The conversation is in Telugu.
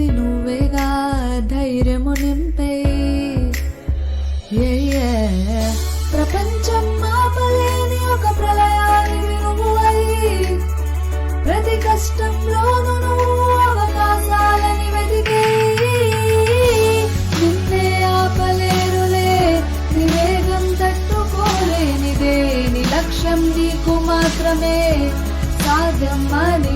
అది నువ్వేగా ధైర్యము నింపే. ప్రపంచం మాపలేని ఒక ప్రళయానికి నువ్వు అయి. ప్రతి కష్టంలో లక్ష్యం నీకు మాత్రమే సాధ్యం అని